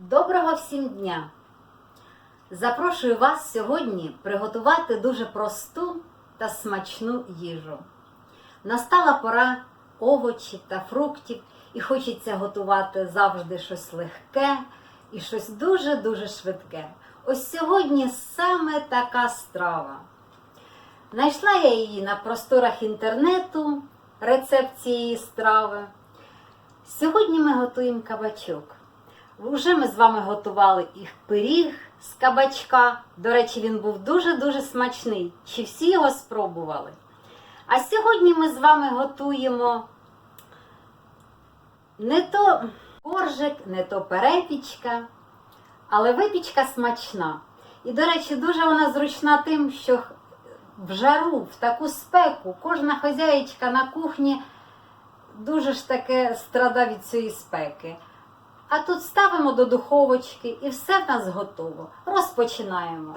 Доброго всім дня! Запрошую вас сьогодні приготувати дуже просту та смачну їжу. Настала пора овочів та фруктів, і хочеться готувати завжди щось легке і щось дуже-дуже швидке. Ось сьогодні саме така страва. Знайшла я її на просторах інтернету, рецепт цієї страви. Сьогодні ми готуємо кабачок. Вже ми з вами готували і пиріг з кабачка. До речі, він був дуже-дуже смачний. Чи всі його спробували? А сьогодні ми з вами готуємо не то коржик, не то перепічка, але випічка смачна. І, до речі, дуже вона зручна тим, що в жару, в таку спеку, кожна хазяєчка на кухні дуже ж таке страда від цієї спеки. А тут ставимо до духовочки і все в нас готово. Розпочинаємо.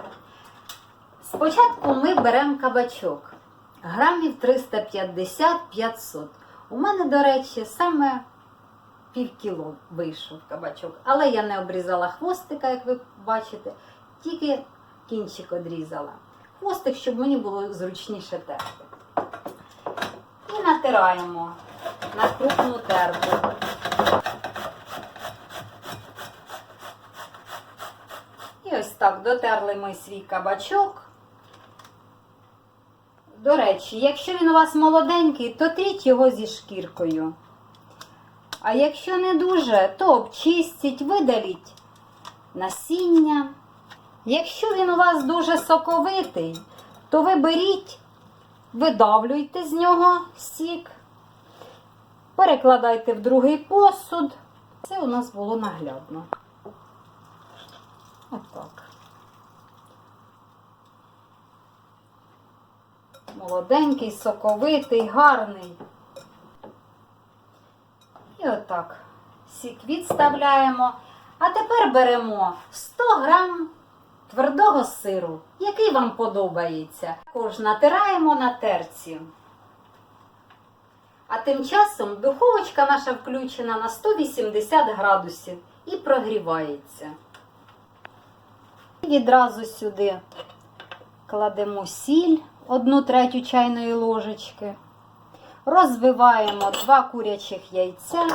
Спочатку ми беремо кабачок. Грамів 350-500. У мене, до речі, саме пів кіло вийшов кабачок. Але я не обрізала хвостика, як ви бачите, тільки кінчик одрізала. Хвостик, щоб мені було зручніше терти. І натираємо на крупну терку. І ось так дотерли ми свій кабачок. До речі, якщо він у вас молоденький, то тріть його зі шкіркою. А якщо не дуже, то обчистіть, видаліть насіння. Якщо він у вас дуже соковитий, то ви беріть, видавлюйте з нього сік, перекладайте в другий посуд. Це у нас було наглядно. Отак. Молоденький, соковитий, гарний. І отак. Сік відставляємо. А тепер беремо 100 грам твердого сиру, який вам подобається. Також натираємо на терці. А тим часом духовочка наша включена на 180 градусів і прогрівається. Відразу сюди кладемо сіль, одну третю чайної ложечки, розвиваємо два курячих яйця.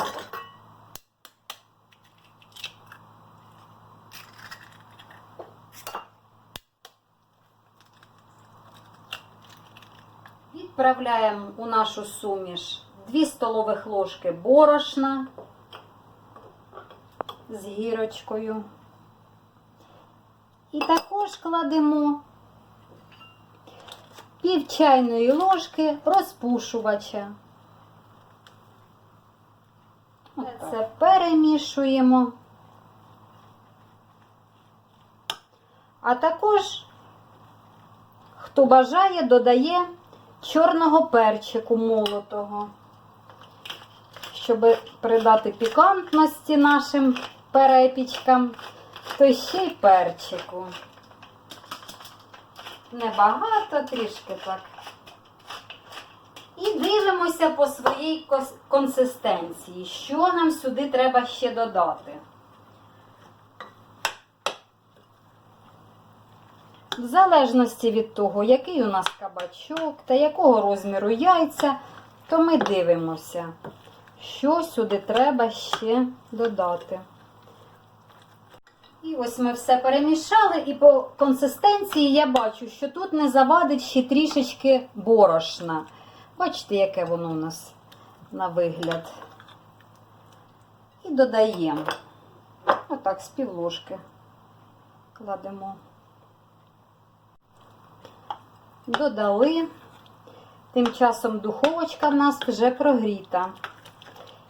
Відправляємо у нашу суміш 2 столових ложки борошна з гірочкою. І також кладемо пів чайної ложки розпушувача. Це перемішуємо. А також, хто бажає, додає чорного перчику молотого, щоб придати пікантності нашим перепічкам то ще й перчику. Небагато, трішки так. І дивимося по своїй консистенції, що нам сюди треба ще додати. В залежності від того, який у нас кабачок та якого розміру яйця, то ми дивимося, що сюди треба ще додати. І ось ми все перемішали, і по консистенції я бачу, що тут не завадить ще трішечки борошна. Бачите, яке воно у нас на вигляд. І додаємо. Отак, з півложки кладемо. Додали. Тим часом духовочка в нас вже прогріта.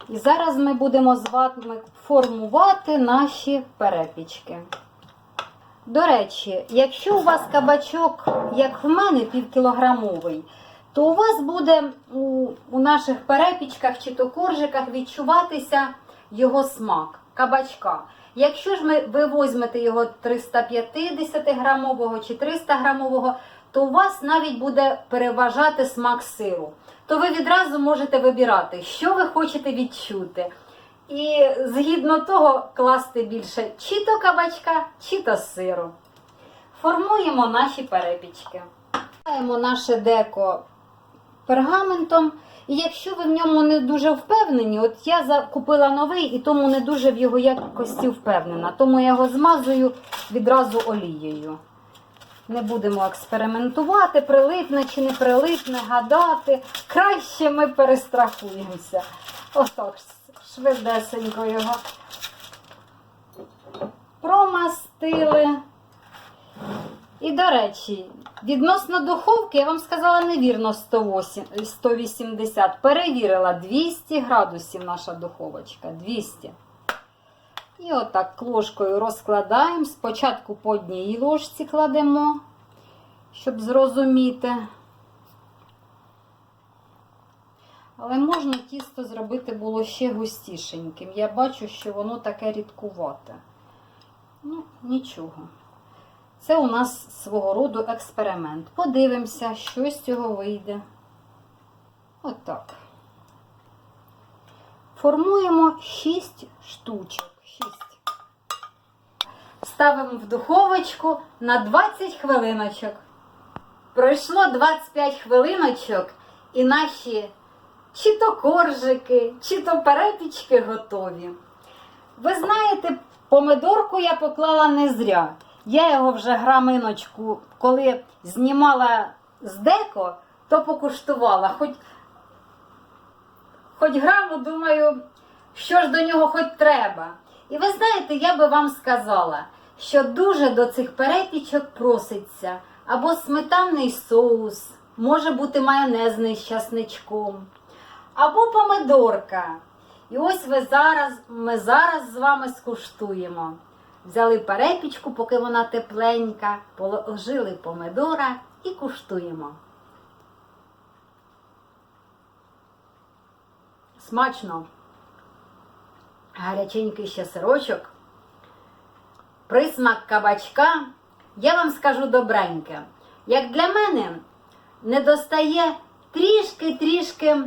І зараз ми будемо з вами формувати наші перепічки. До речі, якщо у вас кабачок, як в мене, півкілограмовий, то у вас буде у, у наших перепічках чи то коржиках відчуватися його смак кабачка. Якщо ж ми, ви візьмете його 350 грамового чи 300 грамового, то у вас навіть буде переважати смак сиру. То ви відразу можете вибирати, що ви хочете відчути. І згідно того класти більше чи то кабачка, чи то сиру. Формуємо наші перепічки. Маємо наше деко пергаментом. І якщо ви в ньому не дуже впевнені, от я закупила новий і тому не дуже в його якості впевнена. Тому я його змазую відразу олією. Не будемо експериментувати, прилипне чи не прилипне, гадати. Краще ми перестрахуємося. Отак, швидесенько його промастили. І, до речі, відносно духовки, я вам сказала невірно 108, 180. Перевірила 200 градусів наша духовочка. 200. І отак ложкою розкладаємо. Спочатку по одній ложці кладемо, щоб зрозуміти. Але можна тісто зробити було ще густішеньким. Я бачу, що воно таке рідкувате. Ну, нічого. Це у нас свого роду експеримент. Подивимося, що з цього вийде. Отак. Формуємо 6 штучок. 6. Ставимо в духовочку на 20 хвилиночок. Пройшло 25 хвилиночок, і наші чи то коржики, чи то перепічки готові. Ви знаєте, помидорку я поклала не зря. Я його вже граминочку, коли знімала з деко, то покуштувала. Хоч, хоч граму, думаю, що ж до нього хоч треба. І ви знаєте, я би вам сказала, що дуже до цих перепічок проситься або сметанний соус, може бути майонезний з часничком, або помидорка. І ось ви зараз, ми зараз з вами скуштуємо. Взяли перепічку, поки вона тепленька, положили помидора і куштуємо. Смачно. Гаряченький ще сирочок. Присмак кабачка. Я вам скажу добреньке. Як для мене не достає трішки-трішки,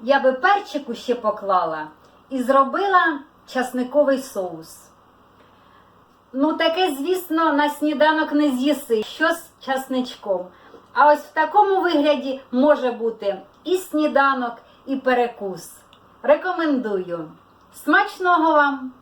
я би перчику ще поклала і зробила часниковий соус. Ну, таке, звісно, на сніданок не з'їси, що з часничком. А ось в такому вигляді може бути і сніданок, і перекус. Рекомендую. Смачного вам!